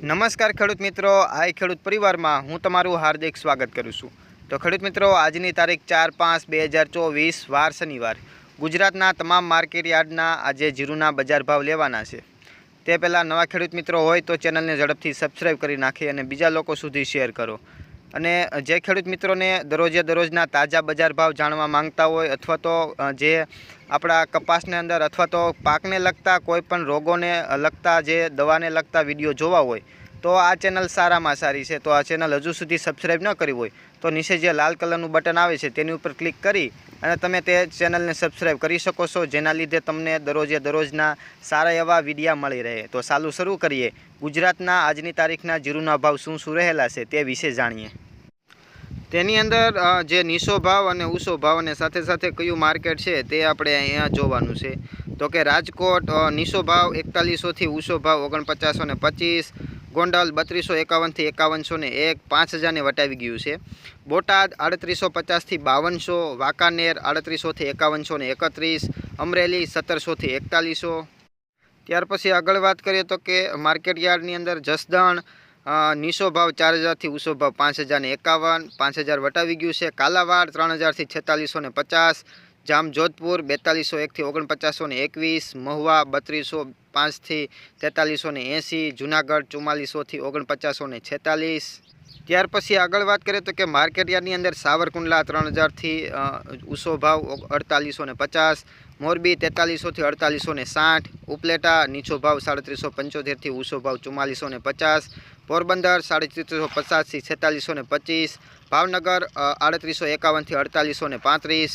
નમસ્કાર ખેડૂત મિત્રો આઈ ખેડૂત પરિવારમાં હું તમારું હાર્દિક સ્વાગત કરું છું. તો ખેડૂત મિત્રો, આજની તારીખ ચાર પાંચ બે હજાર ચોવીસ, વાર શનિવાર. ગુજરાતના તમામ માર્કેટ યાર્ડના આજે જીરુના બજાર ભાવ લેવાના છે. તે પહેલાં નવા ખેડૂત મિત્રો હોય તો ચેનલને ઝડપથી સબસ્ક્રાઈબ કરી નાખી અને બીજા લોકો સુધી શેર કરો. અને જે ખેડૂત મિત્રોને દરરોજે દરરોજના તાજા બજાર ભાવ જાણવા માંગતા હોય અથવા તો જે આપણા કપાસને અંદર અથવા તો પાકને લગતા કોઈપણ રોગોને લગતા જે દવાને લગતા વીડિયો જોવા હોય તો આ ચેનલ સારામાં સારી છે. તો આ ચેનલ હજુ સુધી સબસ્ક્રાઈબ ન કરી હોય, તો નીચે જે લાલ કલરનું બટન આવે છે, તેની ઉપર ક્લિક કરી અને તમે તે ચેનલને સબસ્ક્રાઈબ કરી શકો છો, જેના લીધે તમને દરરોજે દરરોજના સારા એવા વિડીયા મળી રહે. તો ચાલુ શરૂ કરીએ. ગુજરાતના આજની તારીખના જીરુના ભાવ શું શું રહેલા છે તે વિશે જાણીએ. તેની અંદર જે નીસો ભાવ અને ઊંચો ભાવ અને સાથે સાથે કયું માર્કેટ છે તે આપણે અહીંયા જોવાનું છે. તો કે રાજકોટ નીસો ભાવ એકતાલીસોથી ઊંચો ભાવ ઓગણપચાસો ને પચીસ ગોંડલ બત્રીસો એકાવનથી એકાવનસો ને એક પાંચ હજારને વટાવી ગયું છે. બોટાદ આડત્રીસો પચાસથી બાવનસો, વાંકાનેર આડત્રીસોથી એકાવનસો ને એકત્રીસ, અમરેલી સત્તરસોથી એકતાલીસો. ત્યાર પછી આગળ વાત કરીએ તો કે માર્કેટ યાર્ડની અંદર જસદણ નીસો ભાવ ચાર હજારથી ઊંચો ભાવ પાંચ હજારને એકાવન, પાંચ હજાર વટાવી ગયું છે. કાલાવાડ ત્રણ હજારથી છેતાલીસો ને પચાસ, જામજોધપુર બેતાલીસો એકથી ઓગણપચાસો ને એકવીસ, મહુવા બત્રીસો પાંચથી તેતાલીસો ને એંસી જુનાગઢ ચુમ્માલીસોથી ઓગણપચાસો ને છેતાલીસ. ત્યાર પછી આગળ વાત કરીએ તો કે માર્કેટ યાર્ડની અંદર સાવરકુંડલા ત્રણ હજારથી ઊંચો ભાવ અડતાલીસો ને પચાસ, મોરબી તેતાલીસોથી અડતાલીસો ને સાઠ, ઉપલેટા નીચો ભાવ સાડત્રીસો પંચોતેરથી ઊંચો ભાવ ચુમ્માલીસો ને પચાસ, પોરબંદર સાડત્રીસો પચાસથી છેતાલીસો ને પચીસ, ભાવનગર આડત્રીસો એકાવનથી અડતાલીસો ને પાંત્રીસ.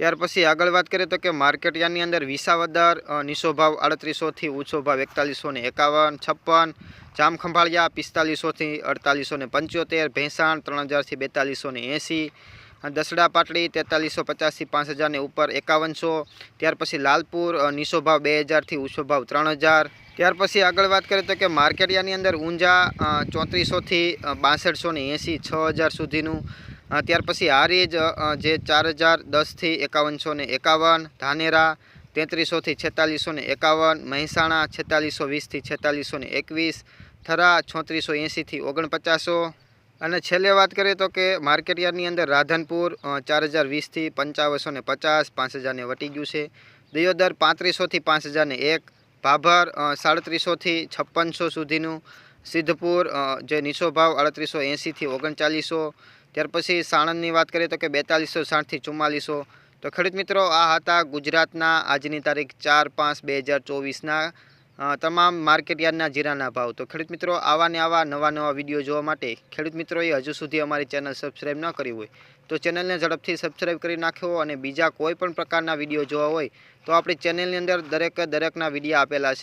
ત્યાર પછી આગળ વાત કરીએ તો કે માર્કેટ યાર્ડની અંદર વિસાવદર નીસો ભાવ આડત્રીસોથી ઊંચો ભાવ એકતાલીસો ને એકાવન, છપ્પન જામખંભાળિયા પિસ્તાલીસોથી અડતાલીસો ને પંચોતેર, ભેંસાણ ત્રણ હજારથી બેતાલીસો ને એંસી, દસડા પાટડી તેતાલીસો પચાસથી પાંચ હજારને ઉપર એકાવનસો, ત્યાર પછી લાલપુર નીસો ભાવ બે હજારથી ઊંચો ભાવ ત્રણ હજાર ત્યાર પછી આગળ વાત કરીએ તો કે માર્કેટિયાની અંદર ઊંઝા ચોત્રીસોથી અ, બાસઠસો ને એંસી છ હજાર સુધીનું ત્યાર પછી હારીજ જે ચાર હજાર દસથી એકાવનસો ને એકાવન ધાનેરા તેત્રીસોથી છેતાલીસો ને એકાવન મહેસાણા છેતાલીસો વીસથી છેતાલીસો ને એકવીસ થરા છોત્રીસો એંસીથી ઓગણપચાસો અને છેલ્લે વાત કરીએ તો કે માર્કેટ અંદર રાધનપુર ચાર હજાર વીસથી પંચાવનસો ને પચાસ પાંચ હજારને વટી ગયું છે. દિયોદર પાંત્રીસોથી પાંચ હજારને એક ભાભર સાડત્રીસોથી છપ્પનસો સુધીનું સિદ્ધપુર જે નીચો ભાવ અડત્રીસો એંસીથી ઓગણચાલીસો, ત્યાર પછી સાણંદની વાત કરીએ તો કે બેતાલીસો સાઠથી ચુમ્માલીસો. તો ખેડૂત મિત્રો, આ હતા ગુજરાતના આજની તારીખ ચાર પાંચ બે હજાર ચોવીસના તમામ માર્કેટ યાર્ડના જીરાના ભાવ. તો ખેડૂત મિત્રો, આવા ને આવા નવા નવા વીડિયો જોવા માટે ખેડૂત મિત્રોએ હજુ સુધી અમારી ચેનલ સબસ્ક્રાઈબ ન કરી હોય. તો ચેનલને ઝડપથી સબસ્ક્રાઈબ કરી નાખ્યો અને બીજા કોઈ પણ પ્રકારના વીડિયો જોવા હોય તો આપણી ચેનલની અંદર દરેક દરેકના વીડિયો આપેલા છે.